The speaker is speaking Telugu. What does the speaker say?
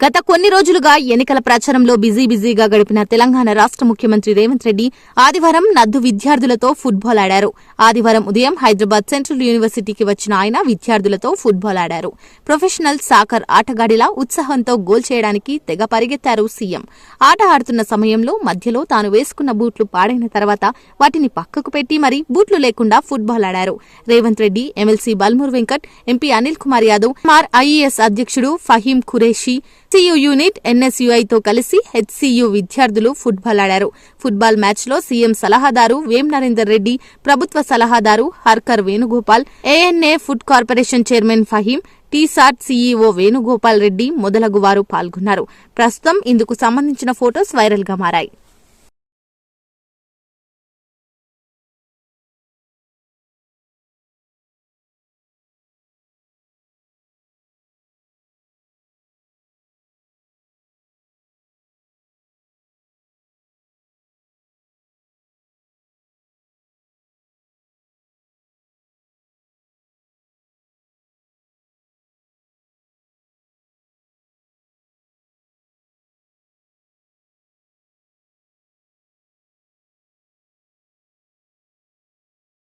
గత కొన్ని రోజులుగా ఎన్నికల ప్రచారంలో బిజీ బిజీగా గడిపిన తెలంగాణ రాష్ట్ర ముఖ్యమంత్రి రేవంత్ రెడ్డి ఆదివారం నద్దు విద్యార్థులతో ఫుట్బాల్ ఆడారు. ఆదివారం ఉదయం హైదరాబాద్ సెంట్రల్ యూనివర్సిటీకి వచ్చిన ఆయన విద్యార్థులతో ఫుట్బాల్ ఆడారు. ప్రొఫెషనల్ సాకర్ ఆటగాడిలా ఉత్సాహంతో గోల్ చేయడానికి తెగ పరిగెత్తారు సీఎం. ఆట ఆడుతున్న సమయంలో మధ్యలో తాను వేసుకున్న బూట్లు పాడైన తర్వాత వాటిని పక్కకు పెట్టి మరీ బూట్లు లేకుండా ఫుట్బాల్ ఆడారు. రేవంత్ రెడ్డి ఎమ్మెల్సీ బల్మూర్ వెంకట్ ఎంపీ అనిల్ కుమార్ యాదవ్ మార్ ఐఏఎస్ అధ్యక్షుడు ఫహీం ఖురేషి సియు యూనిట్ ఎన్ఎస్యుఐతో కలిసి హెచ్సియు విద్యార్థులు ఫుట్బాల్ ఆడారు. ఫుట్బాల్ మ్యాచ్లో సీఎం సలహాదారు వేం నరేందర్ రెడ్డి ప్రభుత్వ సలహాదారు Harkar Venugopal ANA food corporation chairman Faheem TSAT CEO Venugopal Reddy మొదలగు వారు పాల్గొన్నారు. ప్రస్తుతం ఇందుకు సంబంధించిన ఫోటోస్ వైరల్గా మారాయి.